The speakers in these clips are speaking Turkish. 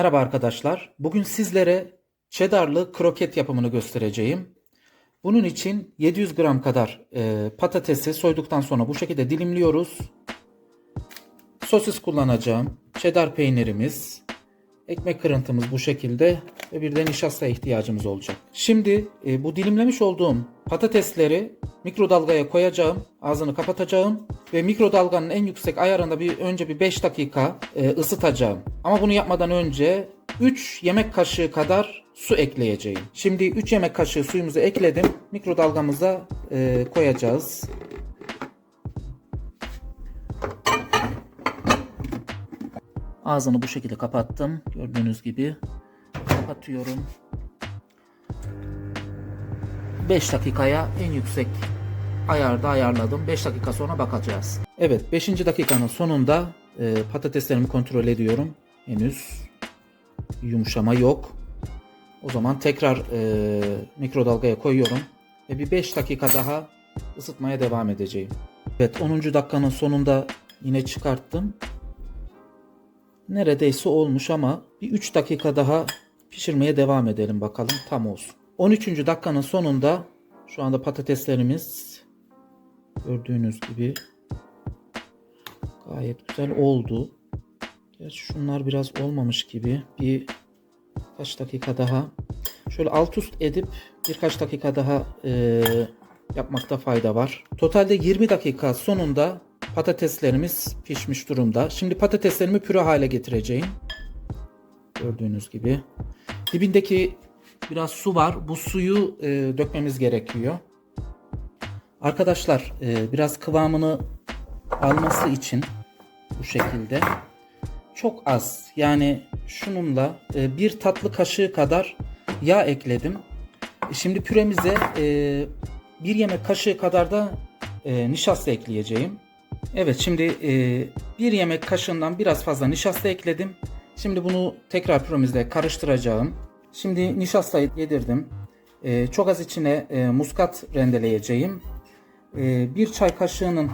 Merhaba arkadaşlar. Bugün sizlere cheddarlı kroket yapımını göstereceğim. Bunun için 700 gram kadar e, patatesi soyduktan sonra bu şekilde dilimliyoruz. Sosis kullanacağım. Cheddar peynirimiz, ekmek kırıntımız bu şekilde ve bir de nişasta ihtiyacımız olacak. Şimdi e, bu dilimlemiş olduğum patatesleri mikrodalgaya koyacağım. Ağzını kapatacağım ve mikrodalganın en yüksek ayarında bir önce bir 5 dakika e, ısıtacağım. Ama bunu yapmadan önce 3 yemek kaşığı kadar su ekleyeceğim. Şimdi 3 yemek kaşığı suyumuzu ekledim. Mikrodalgamıza e, koyacağız. Ağzını bu şekilde kapattım. Gördüğünüz gibi kapatıyorum. 5 dakikaya en yüksek ayarda ayarladım. 5 dakika sonra bakacağız. Evet 5. dakikanın sonunda e, patateslerimi kontrol ediyorum. Henüz yumuşama yok. O zaman tekrar e, mikrodalgaya koyuyorum. Ve bir 5 dakika daha ısıtmaya devam edeceğim. Evet 10. dakikanın sonunda yine çıkarttım. Neredeyse olmuş ama bir 3 dakika daha pişirmeye devam edelim bakalım tam olsun. 13. dakikanın sonunda şu anda patateslerimiz gördüğünüz gibi gayet güzel oldu. Gerçi şunlar biraz olmamış gibi. Bir kaç dakika daha şöyle alt üst edip birkaç dakika daha e, yapmakta fayda var. Totalde 20 dakika sonunda patateslerimiz pişmiş durumda. Şimdi patateslerimi püre hale getireceğim. Gördüğünüz gibi. Dibindeki biraz su var. Bu suyu e, dökmemiz gerekiyor. Arkadaşlar e, biraz kıvamını alması için bu şekilde çok az yani şununla e, bir tatlı kaşığı kadar yağ ekledim. E, Şimdi püremize e, bir yemek kaşığı kadar da e, nişasta ekleyeceğim. Evet şimdi e, bir yemek kaşığından biraz fazla nişasta ekledim. Şimdi bunu tekrar püremizde karıştıracağım. Şimdi nişastayı yedirdim. E, çok az içine e, muskat rendeleyeceğim. E, bir çay kaşığının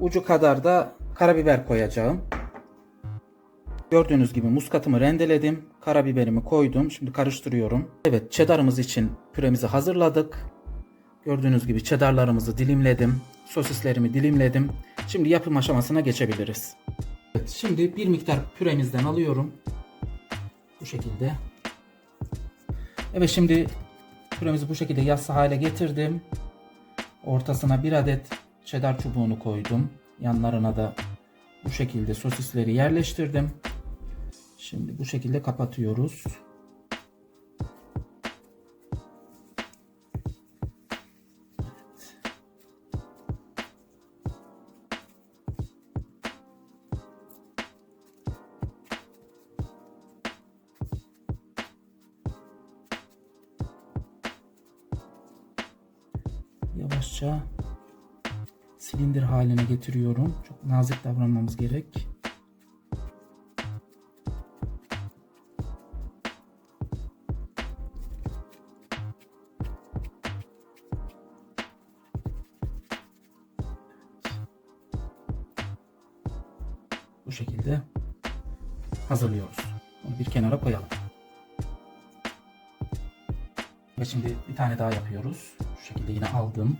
ucu kadar da karabiber koyacağım. Gördüğünüz gibi muskatımı rendeledim. Karabiberimi koydum. Şimdi karıştırıyorum. Evet cheddarımız için püremizi hazırladık. Gördüğünüz gibi cheddarlarımızı dilimledim. Sosislerimi dilimledim. Şimdi yapım aşamasına geçebiliriz. Evet, şimdi bir miktar püremizden alıyorum. Bu şekilde. Evet şimdi püremizi bu şekilde yassı hale getirdim. Ortasına bir adet cheddar çubuğunu koydum. Yanlarına da bu şekilde sosisleri yerleştirdim. Şimdi bu şekilde kapatıyoruz. Yavaşça silindir haline getiriyorum. Çok nazik davranmamız gerek. Bu şekilde hazırlıyoruz. Onu bir kenara koyalım. Ve şimdi bir tane daha yapıyoruz. Şu şekilde yine aldım.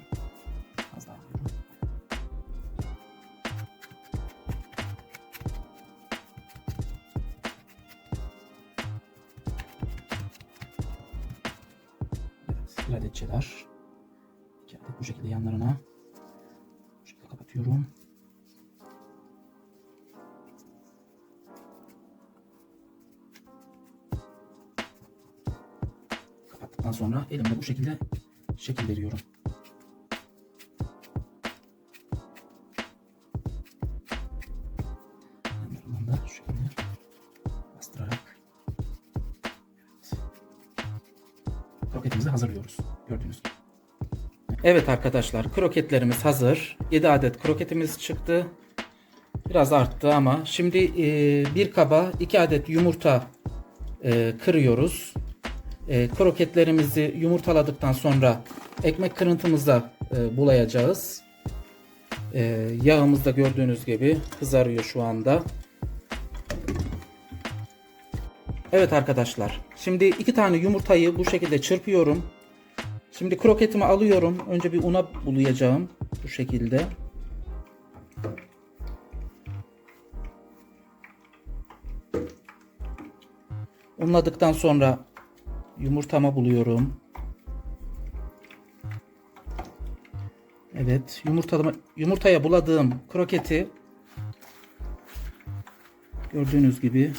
Bir adet cheddar. İki adet bu şekilde yanlarına. Bu şekilde kapatıyorum. Kapattıktan sonra elimle bu şekilde şekil veriyorum. Kroketimizi hazırlıyoruz. Gördüğünüz gibi. Evet arkadaşlar kroketlerimiz hazır. 7 adet kroketimiz çıktı. Biraz arttı ama şimdi e, bir kaba 2 adet yumurta e, kırıyoruz. E, kroketlerimizi yumurtaladıktan sonra ekmek kırıntımızda e, bulayacağız. E, yağımız da gördüğünüz gibi kızarıyor şu anda. Evet arkadaşlar. Şimdi iki tane yumurtayı bu şekilde çırpıyorum. Şimdi kroketimi alıyorum. Önce bir una bulayacağım. Bu şekilde. Unladıktan sonra yumurtama buluyorum. Evet, yumurtama, yumurtaya buladığım kroketi gördüğünüz gibi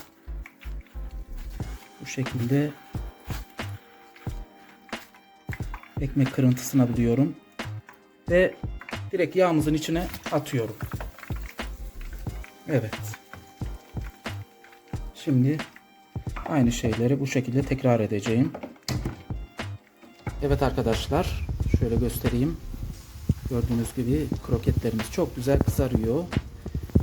şekilde ekmek kırıntısına buluyorum ve direkt yağımızın içine atıyorum. Evet. Şimdi aynı şeyleri bu şekilde tekrar edeceğim. Evet arkadaşlar, şöyle göstereyim. Gördüğünüz gibi kroketlerimiz çok güzel kızarıyor.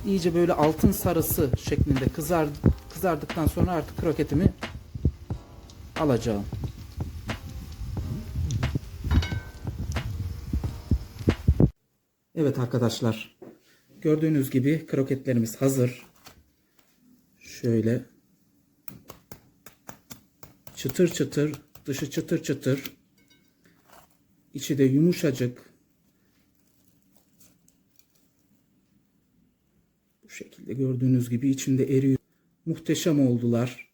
İyice böyle altın sarısı şeklinde kızar kızardıktan sonra artık kroketimi alacağım. Evet arkadaşlar. Gördüğünüz gibi kroketlerimiz hazır. Şöyle çıtır çıtır, dışı çıtır çıtır. içi de yumuşacık. Bu şekilde gördüğünüz gibi içinde eriyor. Muhteşem oldular.